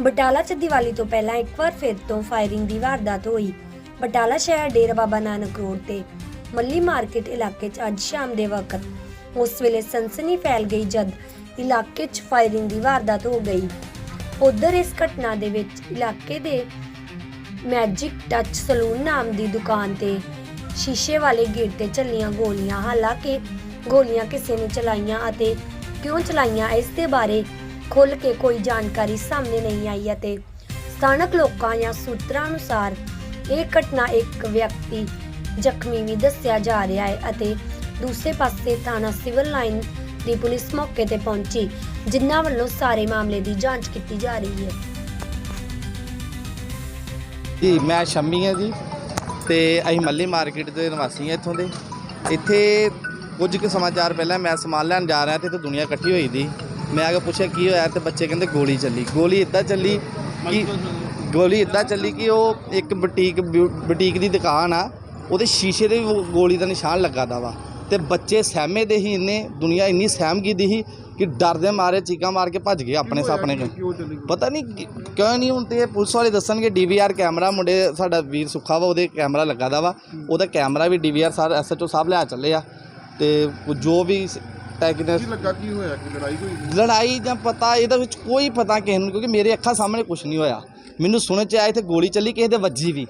ਬਟਾਲਾ 'ਚ ਦੀਵਾਲੀ ਤੋਂ ਪਹਿਲਾਂ ਇੱਕ ਵਾਰ ਫਿਰ ਤੋਂ ਫਾਇਰਿੰਗ ਦੀ ਵਾਰਦਾਤ ਹੋਈ। ਬਟਾਲਾ ਸ਼ਹਿਰ ਡੇਰਾ ਬਾਬਾ ਨਾਨਕ ਰੋਡ ਤੇ ਮੱਲੀ ਮਾਰਕੀਟ ਇਲਾਕੇ 'ਚ ਅੱਜ ਸ਼ਾਮ ਦੇ ਵਕਤ ਉਸ ਵੇਲੇ ਸਨਸਨੀ ਫੈਲ ਗਈ ਜਦ ਇਲਾਕੇ 'ਚ ਫਾਇਰਿੰਗ ਦੀ ਵਾਰਦਾਤ ਹੋ ਗਈ। ਉਧਰ ਇਸ ਘਟਨਾ ਦੇ ਵਿੱਚ ਇਲਾਕੇ ਦੇ ਮੈਜਿਕ ਟੱਚ ਸਲੂਨ ਨਾਮ ਦੀ ਦੁਕਾਨ ਤੇ ਸ਼ੀਸ਼ੇ ਵਾਲੇ ਗੇਟ ਤੇ ਚੱਲੀਆਂ ਗੋਲੀਆਂ, ਹਾਲਾਂਕਿ ਗੋਲੀਆਂ ਕਿਸੇ ਨੇ ਚਲਾਈਆਂ ਅਤੇ ਕਿਉਂ ਚਲਾਈਆਂ, ਇਸ ਦੇ ਬਾਰੇ ਖੁੱਲ ਕੇ ਕੋਈ ਜਾਣਕਾਰੀ ਸਾਹਮਣੇ ਨਹੀਂ ਆਈ ਅਤੇ ਸਥਾਨਕ ਲੋਕਾਂ ਜਾਂ ਸੂਤਰਾਂ ਅਨੁਸਾਰ ਇਹ ਘਟਨਾ ਇੱਕ ਵਿਅਕਤੀ ਜ਼ਖਮੀ ਵੀ ਦੱਸਿਆ ਜਾ ਰਿਹਾ ਹੈ ਅਤੇ ਦੂਸਰੇ ਪਾਸੇ ਥਾਣਾ ਸਿਵਲ ਲਾਈਨ ਦੀ ਪੁਲਿਸ ਮੌਕੇ ਤੇ ਪਹੁੰਚੀ, ਜਿਨ੍ਹਾਂ ਵੱਲੋਂ ਸਾਰੇ ਮਾਮਲੇ ਦੀ ਜਾਂਚ ਕੀਤੀ ਜਾ ਰਹੀ ਹੈ। ਜੀ, ਮੈਂ ਸ਼ੰਮੀ ਹਾਂ ਜੀ ਤੇ ਅਸੀਂ ਮੱਲੀ ਮਾਰਕੀਟ ਦੇ ਨਿਵਾਸੀ ਹਾਂ ਇੱਥੋਂ ਦੇ। ਇੱਥੇ ਕੁਝ ਕੁ ਸਮਾਚਾਰ ਪਹਿਲਾਂ ਮੈਂ ਸਮਾਨ ਲੈਣ ਜਾ ਰਿਹਾ ਤੇ ਇੱਥੇ ਦੁਨੀਆ ਇਕੱਠੀ ਹੋਈ ਦੀ। ਮੈਂ ਆ ਕੇ ਪੁੱਛਿਆ ਕੀ ਹੋਇਆ ਤੇ ਬੱਚੇ ਕਹਿੰਦੇ ਗੋਲੀ ਚੱਲੀ। ਗੋਲੀ ਇੱਦਾਂ ਚੱਲੀ ਕਿ ਗੋਲੀ ਇੱਦਾਂ ਚੱਲੀ ਕਿ ਉਹ ਇੱਕ ਬੁਟੀਕ ਬੁਟੀਕ ਦੀ ਦੁਕਾਨ ਆ ਉਹਦੇ ਸ਼ੀਸ਼ੇ ਦੇ ਵੀ ਗੋਲੀ ਦਾ ਨਿਸ਼ਾਨ ਲੱਗਾ ਦਾ ਵਾ। ਤੇ ਬੱਚੇ ਸਹਿਮੇ ਦੇ ਹੀ ਇੰਨੇ ਦੁਨੀਆ ਇੰਨੀ ਸਹਿਮ ਗਈ ਦੀ ਸੀ ਕਿ ਡਰ ਦੇ ਮਾਰੇ ਚੀਕਾਂ ਮਾਰ ਕੇ ਭੱਜ ਗਏ ਆਪਣੇ ਸਾਪਣੇ ਪਤਾ ਨਹੀਂ ਕਿਉਂ ਨਹੀਂ ਹੁਣ ਤੇ ਇਹ ਪੁਲਿਸ ਵਾਲੇ ਦੱਸਣਗੇ ਡੀਵੀਆਰ ਕੈਮਰਾ ਮੁੰਡੇ ਸਾਡਾ ਵੀਰ ਸੁੱਖਾ ਵਾ ਉਹਦੇ ਕੈਮਰਾ ਲੱਗਾ ਦਾ ਵਾ। ਉਹਦਾ ਕੈਮਰਾ ਵੀ ਡੀਵੀਆਰ ਸਰ ਐਸਐਚਓ ਸਾਹਿਬ ਲਿਆ ਚੱਲੇ ਆ। ਤੇ ਜੋ ਵੀ ਟੈਕਨਿਕ ਕੀ ਲੱਗਾ ਕੀ ਹੋਇਆ? ਕਿ ਲੜਾਈ ਹੋਈ? ਲੜਾਈ ਜਾਂ ਪਤਾ ਇਹਦੇ ਵਿੱਚ ਕੋਈ ਪਤਾ ਕਿਸੇ ਨੂੰ ਕਿਉਂਕਿ ਮੇਰੇ ਅੱਖਾਂ ਸਾਹਮਣੇ ਕੁਝ ਨਹੀਂ ਹੋਇਆ। ਮੈਨੂੰ ਸੁਣਨ ਚ ਆਇਆ ਇੱਥੇ ਗੋਲੀ ਚੱਲੀ ਕਿਸੇ ਦੇ ਵੱਜੀ ਵੀ।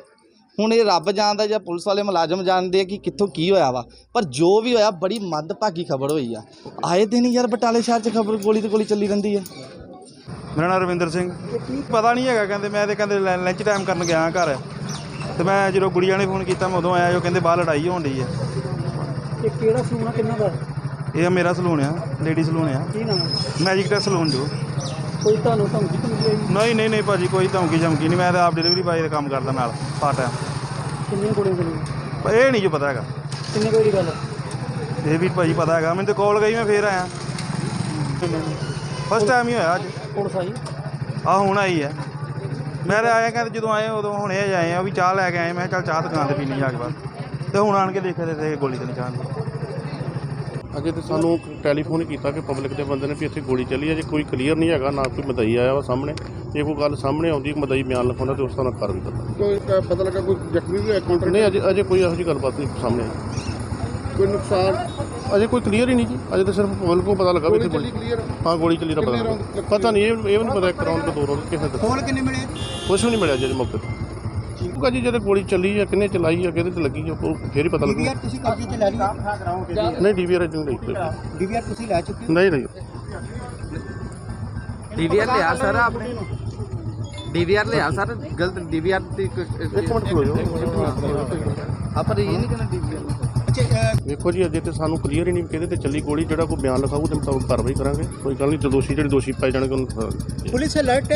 ਹੁਣ ਇਹ ਰੱਬ ਜਾਣਦਾ ਜਾਂ ਪੁਲਿਸ ਵਾਲੇ ਮੁਲਾਜ਼ਮ ਜਾਣਦੇ ਆ ਕਿ ਕਿੱਥੋਂ ਕੀ ਹੋਇਆ ਵਾ। ਪਰ ਜੋ ਵੀ ਹੋਇਆ ਬੜੀ ਮੰਦਭਾਗੀ ਖਬਰ ਹੋਈ ਆ। ਆਏ ਦਿਨ ਯਾਰ ਬਟਾਲੇ ਸ਼ਹਿਰ 'ਚ ਖਬਰ ਗੋਲੀ ਤੇ ਗੋਲੀ ਚੱਲੀ ਰਹਿੰਦੀ ਆ। ਮੇਰਾ ਨਾਮ ਰਵਿੰਦਰ ਸਿੰਘ। ਪਤਾ ਨਹੀਂ ਹੈਗਾ ਕਹਿੰਦੇ ਮੈਂ ਤੇ ਕਹਿੰਦੇ ਲੰਚ ਟਾਈਮ ਕਰਨ ਗਿਆ ਘਰ। ਤੇ ਮੈਂ ਜਦੋਂ ਗੁੜੀਆ ਨੇ ਫੋਨ ਕੀਤਾ ਮੈਂ ਉਦੋਂ ਆਇਆ ਉਹ ਕਹਿੰਦੇ ਬਾਹਰ ਲੜਾਈ ਹੋਣ ਡਈ ਹੈ ਇਹ ਕਿਹੜਾ ਆ ਕਿੰਨਾ ਦਾ? ਇਹ ਮੇਰਾ ਸਲੂਨ ਆ ਲੇਡੀ ਸਲੂਨ ਆ। ਕੀ ਨਾਮ ਹੈ ਮੈਜਿਕ ਟੈਸ ਸਲੂਨ ਜੋ। ਕੋਈ ਤੁਹਾਨੂੰ ਧਮਕੀ ਧਮਕੀ ਆਈ ਨਹੀਂ ਨਹੀਂ ਨਹੀਂ ਭਾਜੀ ਕੋਈ ਧਮਕੀ ਧਮਕੀ ਨਹੀਂ ਮੈਂ ਤਾਂ ਆਪ ਡਿਲੀਵਰੀ ਬਾਏ ਦਾ ਕੰਮ ਕਰਦਾ ਨਾਲ ਪਾਰਟ ਟਾਈਮ ਕਿੰਨੀਆਂ ਗੋਲੀਆਂ ਚੱਲੀਆਂ? ਇਹ ਨਹੀਂ ਜੋ ਪਤਾ ਹੈਗਾ। ਕਿੰਨੇ ਕੋਈ ਦੀ ਗੱਲ? ਇਹ ਵੀ ਭਾਜੀ ਪਤਾ ਹੈਗਾ ਮੈਨੂੰ ਤੇ ਕਾਲ ਗਈ ਮੈਂ ਫੇਰ ਆਇਆ। ਫਸਟ ਟਾਈਮ ਹੀ ਹੋਇਆ ਅੱਜ। ਪੁਲਿਸ ਆਈ? ਆ ਹੁਣ ਆਈ ਹੈ। ਮੈਂ ਤਾਂ ਆਇਆ ਕਹਿੰਦੇ ਜਦੋਂ ਆਏ ਉਦੋਂ ਹੁਣੇ ਜਿਹੇ ਆਏ ਆ ਵੀ ਚਾਹ ਲੈ ਕੇ ਆਏ ਮੈਂ ਕਿਹਾ ਚੱਲ ਚਾਹ ਦੁਕਾਨ ਤੇ ਪੀਣੀ ਜਾ ਕੇ ਬਾਅਦ ਤੇ ਹੁਣ ਆਣ ਕੇ ਦੇਖਿਆ ਤੇ ਤੇ ਗੋਲੀ ਤੇ ਨਿਸ਼ਾਨ ਸੀ ਅਜੇ ਤੇ ਸਾਨੂੰ ਟੈਲੀਫੋਨ ਕੀਤਾ ਕਿ ਪਬਲਿਕ ਦੇ ਬੰਦੇ ਨੇ ਵੀ ਇੱਥੇ ਗੋਲੀ ਚੱਲੀ ਹੈ ਜੇ ਕੋਈ ਕਲੀਅਰ ਨਹੀਂ ਹੈਗਾ ਨਾ ਕੋਈ ਮਦਈ ਆਇਆ ਵਾ ਸਾਹਮਣੇ। ਜੇ ਕੋਈ ਗੱਲ ਸਾਹਮਣੇ ਆਉਂਦੀ ਮਦਈ ਬਿਆਨ ਲਿਖਾਉਂਦਾ ਤੇ ਉਸ ਤਰ੍ਹਾਂ ਕਰ ਵੀ ਦਿੰਦਾ ਕੋਈ ਪਤਾ ਲੱਗਾ ਕੋਈ ਜ਼ਖਮੀ ਵੀ ਹੋਇਆ ਕਾਊਂਟਰ ਨਹੀਂ ਅਜੇ ਅਜੇ ਕੋਈ ਇਹੋ ਜਿਹੀ ਗੱਲਬਾਤ ਨਹੀਂ ਸਾਹਮਣੇ ਆਈ। ਕੋਈ ਨੁਕਸਾਨ? ਅਜੇ ਕੋਈ ਕਲੀਅਰ ਹੀ ਨਹੀਂ ਜੀ। ਅਜੇ ਤਾਂ ਸਿਰਫ ਪਬਲਿਕ ਨੂੰ ਪਤਾ ਲੱਗਾ ਵੀ ਇੱਥੇ ਗੋਲੀ ਹਾਂ ਗੋਲੀ ਚੱਲੀ ਦਾ ਪਤਾ ਲੱਗਾ। ਪਤਾ ਨਹੀਂ ਇਹ ਇਹ ਵੀ ਨਹੀਂ ਪਤਾ ਇੱਕ ਰਾਉਂਡ ਕਿ ਦੋ ਰਾਉਂਡ ਕਿਸੇ ਦਾ ਖੋਲ ਕਿੰਨੇ ਮਿਲੇ? ਕੁਛ ਵੀ ਨਹੀਂ ਮਿਲਿਆ ਜੇ ਮੌਕੇ ਤੇ। ਕਾ ਜੀ ਜਦੋਂ ਗੋਲੀ ਚੱਲੀ ਆ ਕਿੰਨੇ ਚਲਾਈ ਆ ਕਿਹਦੇ ਤੇ ਲੱਗੀ ਆ ਉਹ ਫੇਰ ਹੀ ਪਤਾ ਲੱਗੂ। ਤੁਸੀਂ ਕਬਜ਼ੇ 'ਚ ਲੈ ਲਈ? ਨਹੀਂ ਡੀਵੀਆਰ ਨਹੀਂ। ਲਈ ਡੀਵੀਆਰ ਤੁਸੀਂ ਲੈ ਚੁੱਕੇ ਨਹੀਂ ਨਹੀਂ। ਡੀਵੀਆਰ ਲਿਆ ਸਰ ਆਪਨੇ। ਡੀਵੀਆਰ ਲਿਆ ਸਰ ਗਲਤ ਡੀਵੀਆਰ ਦੀ ਇੱਕ ਮਿੰਟ ਖਲੋ ਜਾਓ ਆਪਾਂ ਇਹ ਨਹੀਂ ਕਹਿੰਦੇ ਡੀਵੀਆਰ ਵੇਖੋ ਜੀ ਅਜੇ ਤੇ ਸਾਨੂੰ ਕਲੀਅਰ ਹੀ ਨਹੀਂ ਕਿਹਦੇ ਤੇ ਚੱਲੀ ਗੋਲੀ ਜਿਹੜਾ ਕੋਈ ਬਿਆਨ ਲਿਖਾਊ ਤੇ ਮੁਤਾਬਕ ਕਾਰਵਾਈ ਕਰਾਂਗੇ। ਕੋਈ ਗੱਲ ਨਹੀਂ ਜੋ ਦੋਸ਼ੀ ਜਿਹੜੇ ਦੋਸ਼ੀ ਪਾਏ ਜਾਣਗੇ ਉਹਨੂੰ ਪੁਲਿਸ ਅਲਰਟ